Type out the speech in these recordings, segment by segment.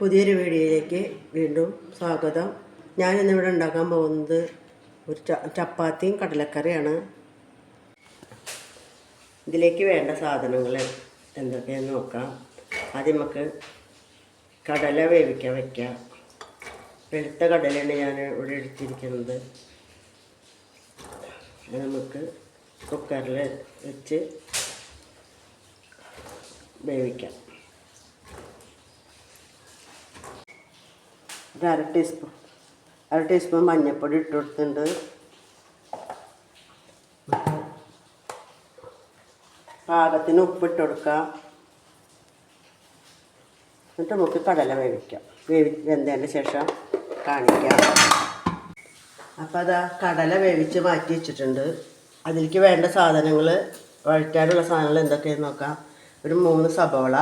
പുതിയൊരു വീഡിയോയിലേക്ക് വീണ്ടും സ്വാഗതം. ഞാനിന്നിവിടെ ഉണ്ടാക്കാൻ പോകുന്നത് ഒരു ചപ്പാത്തിയും കടലക്കറിയാണ്. ഇതിലേക്ക് വേണ്ട സാധനങ്ങൾ എന്തൊക്കെയാണെന്ന് നോക്കാം. ആദ്യം നമുക്ക് കടല വേവിക്കാൻ വയ്ക്കാം വെളുത്ത കടലയാണ് ഞാൻ ഇവിടെ എടുത്തിരിക്കുന്നത്. നമുക്ക് കുക്കറിൽ വെച്ച് വേവിക്കാം. ഒരു അര ടീസ്പൂൺ അര ടീസ്പൂൺ മഞ്ഞൾപ്പൊടി ഇട്ട് കൊടുത്തിട്ടുണ്ട്. പാകത്തിന് ഉപ്പിട്ട് കൊടുക്കാം. എന്നിട്ട് നമുക്ക് കടല വേവിക്കാം. വേവി വെന്തതിന് ശേഷം കാണിക്കാം. അപ്പോൾ അതാ കടല വേവിച്ച് മാറ്റി വെച്ചിട്ടുണ്ട്. അതിലേക്ക് വേണ്ട സാധനങ്ങൾ വഴറ്റാനുള്ള സാധനങ്ങൾ എന്തൊക്കെയാണെന്ന് നോക്കാം. ഒരു മൂന്ന് സബോള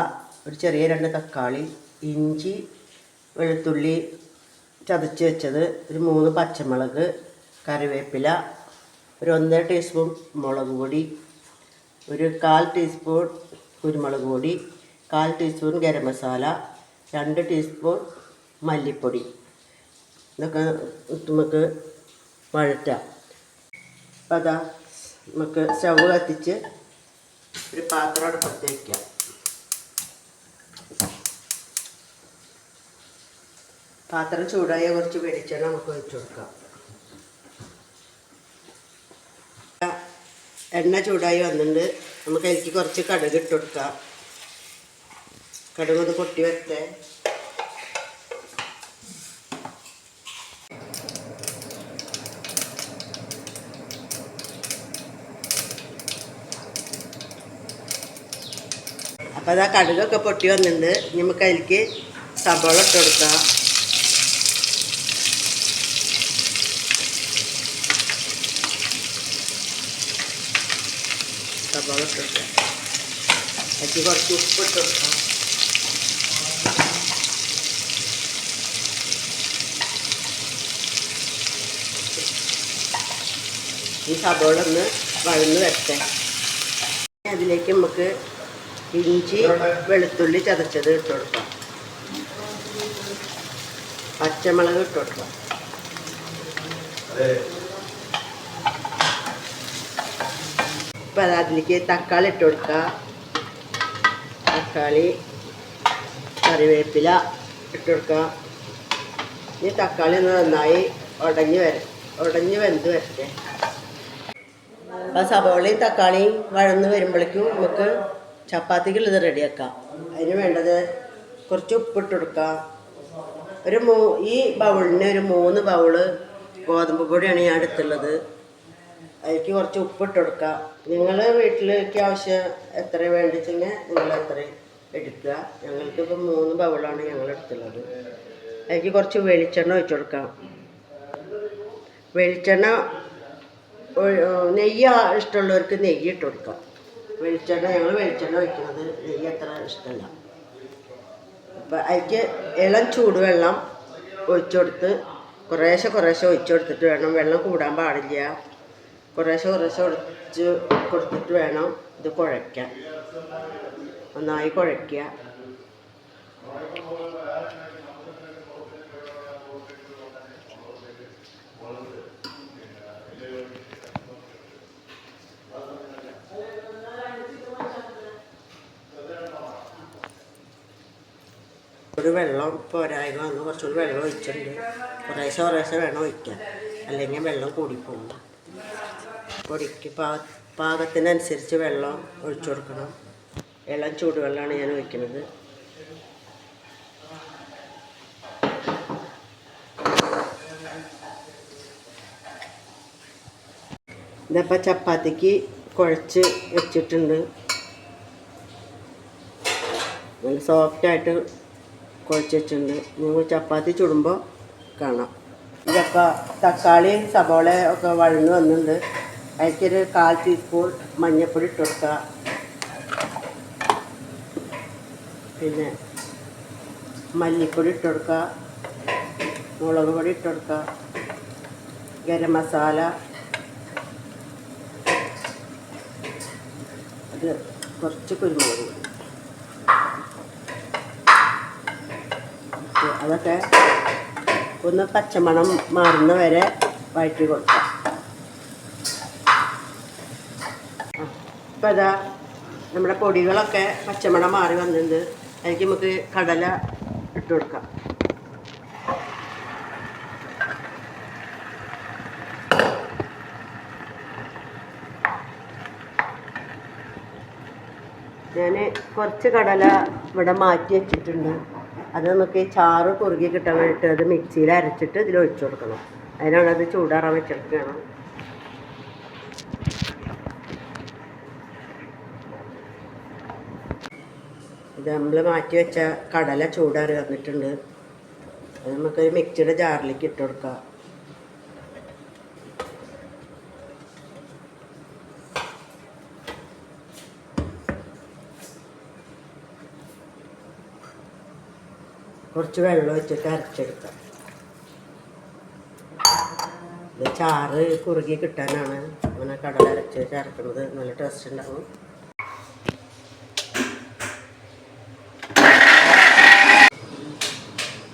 ഒരു ചെറിയ രണ്ട് തക്കാളി ഇഞ്ചി വെളുത്തുള്ളി ചതച്ച് വെച്ചത് ഒരു മൂന്ന് പച്ചമുളക് കറിവേപ്പില ഒരു ഒന്നര ടീസ്പൂൺ മുളക് പൊടി ഒരു കാൽ ടീസ്പൂൺ കുരുമുളക് പൊടി കാൽ ടീസ്പൂൺ ഗരം മസാല രണ്ട് ടീസ്പൂൺ മല്ലിപ്പൊടി. ഇതൊക്കെ നമുക്ക് വഴറ്റാം. അപ്പം അതാ നമുക്ക് സ്റ്റവ് കത്തിച്ച് ഒരു പാത്രം അടുപ്പത്ത് വയ്ക്കാം പാത്രം ചൂടായ കുറച്ച് വെളിച്ചെണ്ണ നമുക്ക് വെച്ച് കൊടുക്കാം. എണ്ണ ചൂടായി വന്നിട്ടുണ്ട്. നമുക്ക് എനിക്ക് കുറച്ച് കടുക് ഇട്ട് കൊടുക്കാം. കടുക് ഒന്ന് പൊട്ടി വരട്ടെ. അപ്പോൾ അതാ കടുകൊക്കെ പൊട്ടി വന്നിട്ടുണ്ട്. ഇനി നമുക്ക് അതിലേക്ക് സബോള ഇട്ട് കൊടുക്കാം. സബോള ഇട്ട് കൊടുക്കാം അതിലേക്ക് കുറച്ച് ഉപ്പ് ഇട്ട് കൊടുക്കാം ഈ സബോള ഒന്ന് വഴന്ന് വരട്ടെ. അതിലേക്ക് നമുക്ക് ഇഞ്ചി വെളുത്തുള്ളി ചതച്ചത് ഇട്ട് കൊടുക്കാം. പച്ചമുളക് ഇട്ട് കൊടുക്കാം. ഇപ്പം അത് അതിലേക്ക് തക്കാളി ഇട്ട് കൊടുക്കുക തക്കാളി കറിവേപ്പില ഇട്ട് കൊടുക്കുക ഇനി തക്കാളി ഒന്ന് നന്നായി ഉടഞ്ഞ് വര ഉടഞ്ഞ് വെന്ത് വരട്ടെ. അപ്പം സവോളയും തക്കാളിയും വഴന്ന് വരുമ്പോഴേക്കും നമുക്ക് ചപ്പാത്തിക്കുള്ളത് റെഡിയാക്കാം അതിന് വേണ്ടത് കുറച്ച് ഉപ്പിട്ട് കൊടുക്കുക ഒരു മൂ ഈ ബൗളിന് ഒരു മൂന്ന് ബൗൾ ഗോതമ്പ് പൊടിയാണ് ഞാൻ എടുത്തുള്ളത്. അതിലേക്ക് കുറച്ച് ഉപ്പിട്ട് കൊടുക്കുക നിങ്ങൾ വീട്ടിലേക്ക് ആവശ്യം എത്ര വേണ്ടിച്ചെങ്കിൽ നിങ്ങൾ അത്രയും എടുക്കുക. ഞങ്ങൾക്ക് ഇപ്പം മൂന്ന് ബൗളാണ് ഞങ്ങൾ എടുത്തുള്ളത്. അതിലേക്ക് കുറച്ച് വെളിച്ചെണ്ണ ഒഴിച്ചു കൊടുക്കാം. വെളിച്ചെണ്ണ നെയ്യ് ഇഷ്ടമുള്ളവർക്ക് നെയ്യ് ഇട്ട് കൊടുക്കാം. വെളിച്ചെണ്ണ ഞങ്ങൾ വെളിച്ചെണ്ണ ഒഴിക്കുന്നത് നെയ്യ് അത്ര ഇഷ്ടമല്ല. അപ്പം അതിക്ക് ഇളം ചൂടുവെള്ളം ഒഴിച്ചു കൊടുത്ത് കുറേശ്ശെ കുറേശ്ശെ ഒഴിച്ചു കൊടുത്തിട്ട് വേണം. വെള്ളം കൂടാൻ പാടില്ല. കുറേശ്ശെ കുറേശ്ശെ കുറച്ച് കൊടുത്തിട്ട് വേണം ഇത് കുഴയ്ക്കാൻ. നന്നായി കുഴയ്ക്കുക. ഒരു വെള്ളം പോരായ്മ വന്ന്. കുറച്ചുകൂടി വെള്ളം ഒഴിച്ചിട്ടുണ്ട്. കുറേശ്ശെ കുറേശ്ശെ വേണം ഒഴിക്കാൻ. അല്ലെങ്കിൽ വെള്ളം കൂടിപ്പോകും പൊടിക്ക് പാ പാകത്തിനനുസരിച്ച് വെള്ളം ഒഴിച്ചു കൊടുക്കണം. ഇളം ചൂടുവെള്ളമാണ് ഞാൻ ഒഴിക്കുന്നത്. ഇതപ്പോൾ ചപ്പാത്തിക്ക് കുഴച്ച് വെച്ചിട്ടുണ്ട്. നല്ല സോഫ്റ്റായിട്ട് കുഴച്ച് വെച്ചിട്ടുണ്ട്. നിങ്ങൾ ചപ്പാത്തി ചുടുമ്പോൾ കാണാം. ഇതപ്പോൾ തക്കാളി സബോള ഒക്കെ വഴന്ന് വന്നിട്ടുണ്ട്. അതിലേക്കൊരു കാൽ ടീസ്പൂൺ മഞ്ഞൾപ്പൊടി ഇട്ട് കൊടുക്കുക. പിന്നെ മല്ലിപ്പൊടി ഇട്ട് കൊടുക്കുക. മുളക് പൊടി ഇട്ട് കൊടുക്കുക. ഗരം മസാല. അത് കുറച്ച് കുരുമുളക് പൊടി. അതൊക്കെ ഒന്ന് പച്ചമണം മാറുന്ന വരെ വഴറ്റി കൊടുക്കാം ഇപ്പം അതാ നമ്മുടെ പൊടികളൊക്കെ പച്ചമണം മാറി വന്നിട്ടുണ്ട്. അതിലേക്ക് നമുക്ക് കടല ഇട്ട് കൊടുക്കാം. ഞാൻ കുറച്ച് കടല ഇവിടെ മാറ്റി വെച്ചിട്ടുണ്ട്. അത് നമുക്ക് ചാറ് കുറുകി കിട്ടാൻ വേണ്ടിയിട്ട് അത് മിക്സിയിൽ അരച്ചിട്ട് ഇതിൽ ഒഴിച്ചു കൊടുക്കണം. അതിനാണ് അത് ചൂടാറാൻ വെച്ചെടുക്കണം നമ്മൾ മാറ്റി വെച്ച കടല ചൂടാറി വന്നിട്ടുണ്ട്. അത് നമുക്കൊരു മിക്സിയുടെ ജാറിലേക്ക് ഇട്ട് കൊടുക്കാം. കുറച്ച് വെള്ളം വെച്ചിട്ട് അരച്ചെടുക്കാം. ചാറ് കുറുകി കിട്ടാനാണ്. അങ്ങനെ കടല അരച്ച് ചേർക്കുന്നത് നല്ല ടേസ്റ്റ് ഉണ്ടാവും.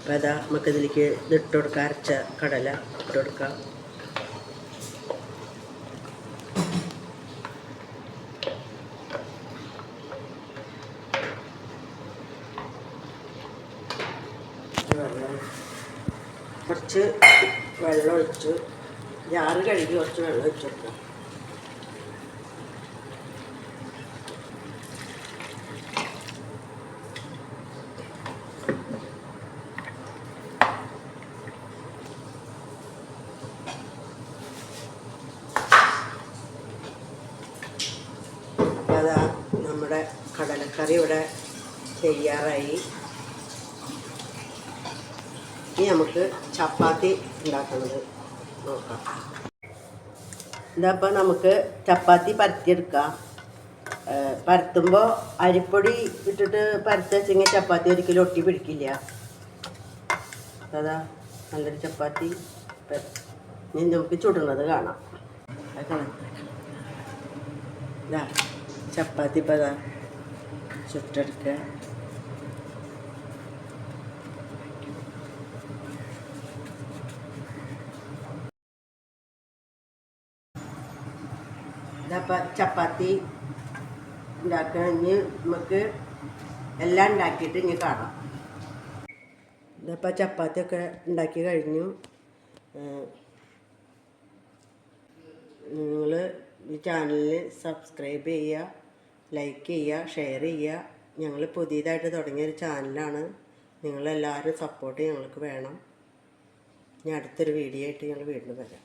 അപ്പോൾ അതാ നമുക്കിതിലേക്ക് ഇത് ഇട്ട് കൊടുക്കാം അരച്ച കടല ഇട്ട് കൊടുക്കാം കുറച്ച് വെള്ളം ഒഴിച്ചു. ജാറ് കഴുകി കുറച്ച് വെള്ളം ഒഴിച്ചു കൊടുക്കാം. അതാ നമ്മുടെ കടലക്കറി ഇവിടെ തയ്യാറായി. ഇനി നമുക്ക് ചപ്പാത്തി ഉണ്ടാക്കുന്നത് നോക്കാം. ഇതപ്പോൾ നമുക്ക് ചപ്പാത്തി പരത്തിയെടുക്കാം. പരത്തുമ്പോൾ അരിപ്പൊടി ഇട്ടിട്ട് പരത്തി വെച്ചെങ്കിൽ ചപ്പാത്തി ഒരിക്കലും ഒട്ടി പിടിക്കില്ല. അതാ നല്ലൊരു ചപ്പാത്തി. ഇനി നമുക്ക് ചുടുന്നത് കാണാം. ഇതാ. ചപ്പാത്തി ഇപ്പോൾ ചുട്ടെടുക്ക. ചപ്പാത്തി ഉണ്ടാക്കാൻ ഇനി നമുക്ക് എല്ലാം ഉണ്ടാക്കിയിട്ട് ഇനി കാണാം. ഇതപ്പോൾ ചപ്പാത്തിയൊക്കെ ഉണ്ടാക്കി കഴിഞ്ഞു. നിങ്ങൾ ഈ ചാനലിൽ സബ്സ്ക്രൈബ് ചെയ്യുക. ലൈക്ക് ചെയ്യുക ഷെയർ ചെയ്യുക. ഞങ്ങൾ പുതിയതായിട്ട് തുടങ്ങിയ ഒരു ചാനലാണ് നിങ്ങളെല്ലാവരും സപ്പോർട്ട് ഞങ്ങൾക്ക് വേണം. ഇനി അടുത്തൊരു വീഡിയോ ആയിട്ട് ഞങ്ങൾ വീണ്ടും വരാം.